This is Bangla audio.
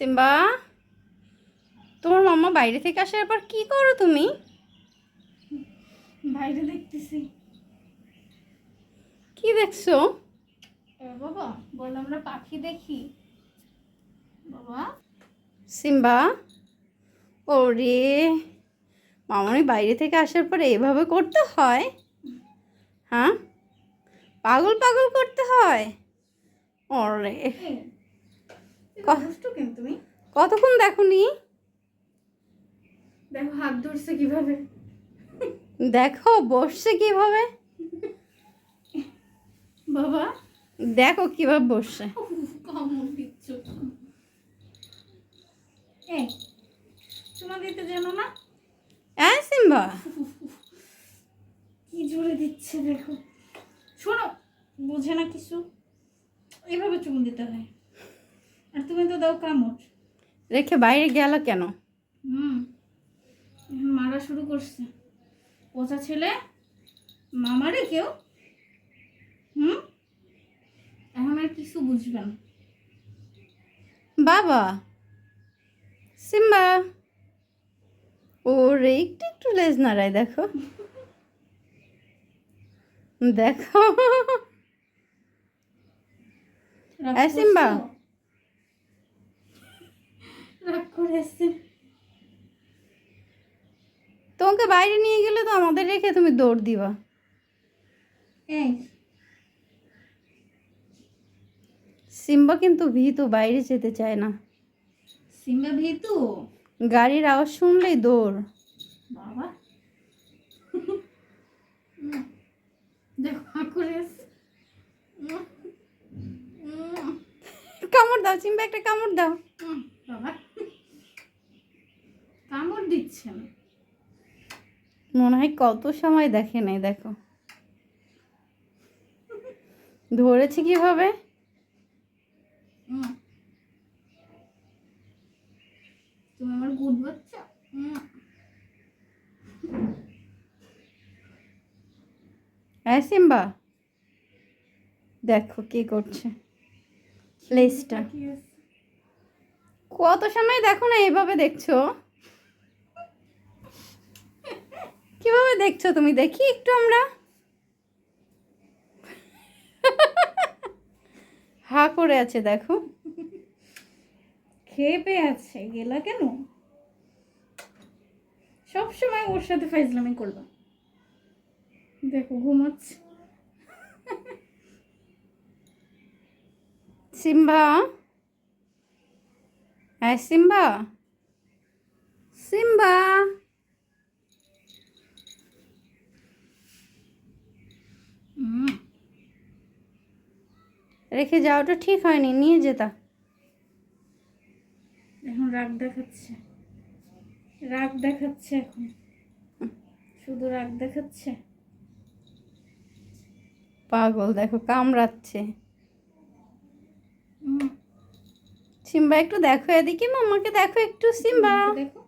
সিম্বা? তোমার মাম্মা বাইরে থেকে আসার পর কি করো তুমি? বাইরে দেখতেছি। কি দেখছ? বাবা বললাম না পাখি দেখি। বাবা? সিম্বা? ওরে মামনি বাইরে থেকে আসার পরে এভাবে করতে হয়? হ্যাঁ? পাগল পাগল করতে হয়? ওরে। তুমি? কতক্ষণ দেখোনি? দেখো হাত ধরছে কীভাবে? দেখো বসছে কীভাবে? বাবা। দেখো কীভাবে বসছে। জানো না। হ্যাঁ সিম্বা? কি জোরে দিচ্ছে দেখো। শোনো বোঝে না কিছু। এইভাবে চুমু দিতে হয়। আর তুমি তো দাও কামড়। রেখে বাইরে গেল কেন? হুম মারা শুরু করছে। পচা ছেলে মামারে কেউ? হুম এখন আর কিছু বুঝবে না। বাবা সিম্বা। ওরে একটু একটু লেজ নাড়ায় দেখো। দেখো। সিম্বা। করে এসছে তোমাকে বাইরে নিয়ে গেলে তো আমাদের রেখে তুমি দৌড় দিবা। এই। সিম্বা কিন্তু ভীতু বাইরে যেতে চায় না। সিম্বা ভিতু? গাড়ির আওয়াজ শুনলেই দৌড়। বাবা। কামড় দাও সিম্বা একটা কামড় দাও উম, বাবা কামড় দিচ্ছে না মনে হয় কত সময় দেখে নাই দেখো। ধরেছি কীভাবে? তুমি আমার গুড বাচ্চা হ্যাঁ সিম্বা দেখো কি করছে। লেজটা কত সময় দেখো না এইভাবে দেখছ কীভাবে দেখছ? তুমি দেখি একটু আমরা। হা করে আছে, দেখো। খেয়ে পেয়ে আছে, গেলা কেন? সব সময় ওর সাথে ফাইজলামি করবা দেখো, ঘুমাচ্ছে। সিম্বা? হ্যাঁ সিম্বা? সিম্বা? রেখে যাওয়াটা ঠিক হয়নি নিয়ে যেতা। এখন রাগ দেখাচ্ছে। রাগ দেখাচ্ছে এখন। শুধু রাগ দেখাচ্ছে? পাগল দেখো কামড়াচ্ছে। সিম্বা একটু দেখো এদিকে মামাকে দেখো একটু সিম্বা। দেখো।